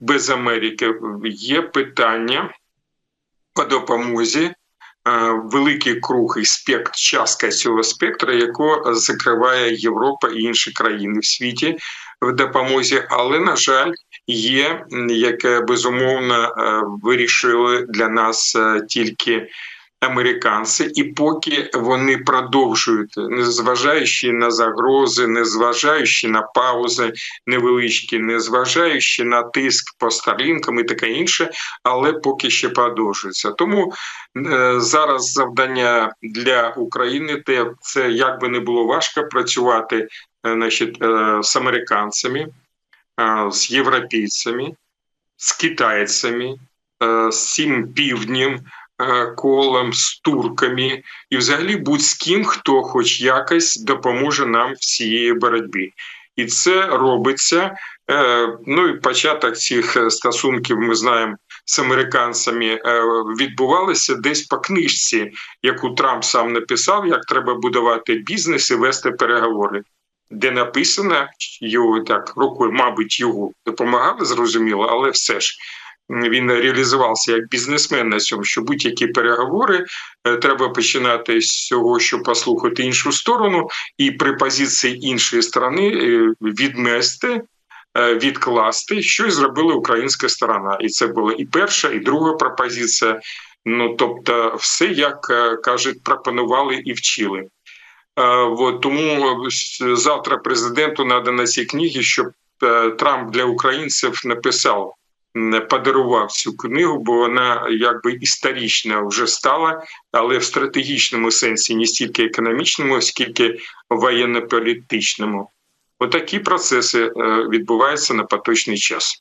без Америки. Є питання по допомозі. Великий круг і спектр, частка цього спектра, якого закриває Європа і інші країни в світі в допомозі, але на жаль, є яке безумовно вирішили для нас тільки американці, і поки вони продовжують, незважаючи на загрози, незважаючи на паузи невеличкі, незважаючи на тиск по старлінкам і таке інше, але поки ще продовжується. Тому е, зараз завдання для України те це як би не було важко працювати, е, значить, е, з американцями, е, з європейцями, з китайцями, е, з цим півднем. Е, колом, з турками і, взагалі, будь з ким, хто хоч якось допоможе нам в цієї боротьбі. І це робиться. Е, ну і початок цих стосунків ми знаємо з американцями е, відбувалися десь по книжці, яку Трамп сам написав, як треба будувати бізнес і вести переговори. Де написано його так рукою, мабуть, його допомагали, зрозуміло, але все ж він реалізувався як бізнесмен на цьому, що будь-які переговори е, треба починати з цього, щоб послухати іншу сторону, і при позиції іншої сторони е, відмести. Е, відкласти, що і зробила українська сторона, і це була і перша, і друга пропозиція. Ну тобто, все як кажуть, пропонували і вчили. От, тому завтра президенту надо ці книги, щоб Трамп для українців написав подарував цю книгу, бо вона якби історична вже стала, але в стратегічному сенсі не стільки економічному, скільки воєнно-політичному. Отакі процеси е, відбуваються на поточний час.